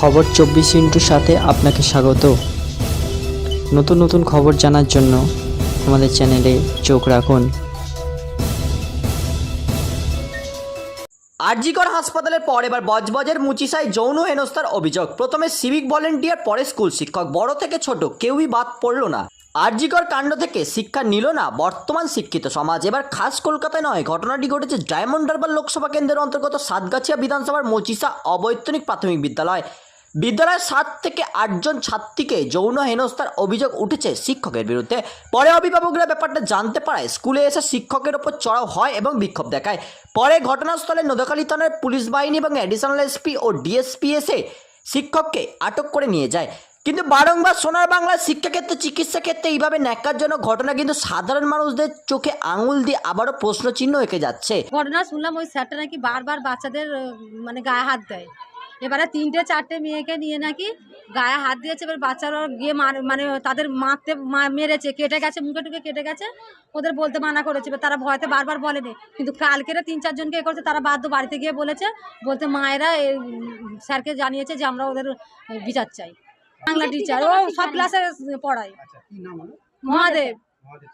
খবর চব্বিশ ইন্টুর সাথে আপনাকে স্বাগত। নতুন নতুন খবর জানার জন্য আমাদের চ্যানেলে চোখ রাখুন। আরজিকর হাসপাতালের পর এবার বজবজের মুচিসায় যৌন হেনস্থার অভিযোগ। প্রথমে সিভিক ভলেন্টিয়ার, পরে স্কুল শিক্ষক। বড় থেকে ছোট কেউই বাদ পড়ল না। আরজিকর কাণ্ড থেকে শিক্ষা নিল না বর্তমান শিক্ষিত সমাজ। এবার খাস কলকাতায় নয়, ঘটনাটি ঘটেছে ডায়মন্ড হারবার লোকসভা কেন্দ্রের অন্তর্গত সাতগাছিয়া বিধানসভার মচিসা অবৈতনিক প্রাথমিক বিদ্যালয়। বিদ্যালয়ের সাত থেকে আটজন ছাত্রীকে যৌন হেনস্থার অভিযোগ উঠেছে শিক্ষকের বিরুদ্ধে। পরে অভিভাবকরা ব্যাপারটা জানতে পারায় স্কুলে এসে শিক্ষকের ওপর চড়াও হয় এবং বিক্ষোভ দেখায়। পরে ঘটনাস্থলে নোদাখালী থানার পুলিশ বাহিনী এবং অ্যাডিশনাল এসপি ও ডিএসপি এসে শিক্ষককে আটক করে নিয়ে যায়। কিন্তু বারংবার সোনার বাংলার শিক্ষাক্ষেত্রে চিকিৎসা ক্ষেত্রে এইভাবে ন্যাক্কারজনক ঘটনা কিন্তু সাধারণ মানুষদের চোখে আঙুল দিয়ে আবারও প্রশ্নচিহ্ন এঁকে যাচ্ছে। ঘটনা শুনলাম ওই স্যারটা নাকি বারবার বাচ্চাদের মানে গায়ে হাত দেয়। এবারে তিনটে চারটে মেয়েকে নিয়ে নাকি গায়ে হাত দিয়েছে এবার বাচ্চারা গিয়ে মার মানে তাদের মারতে মা- মেরেছে কেটে গেছে মুখে টুকে কেটে গেছে ওদের বলতে মানা করেছে এবার তারা ভয়তে বারবার বলেনি কিন্তু কালকেরা তিন চারজনকে এ করেছে তারা বাধ্য বাড়িতে গিয়ে বলেছে বলতে মায়েরা স্যারকে জানিয়েছে যে আমরা ওদের বিচার চাই। বাংলা টিচার ও সব ক্লাসে পড়ায়। মহাদেব।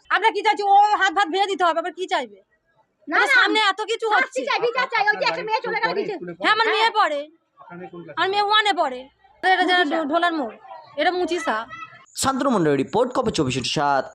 আমরা কি চাইছি? ও হাত ভাত ভেঙে দিতে হবে আবার কি চাইবে? না সামনে এত কিছু হচ্ছে। হ্যাঁ আমার মেয়ে পড়ে। আমার মেয়ে ওয়ানে পড়ে। এটা যারা ঢোলার মোড়। এটা মুচিসা। শান্তনু মন্ডল রিপোর্ট কবে চব্বিশ সাত?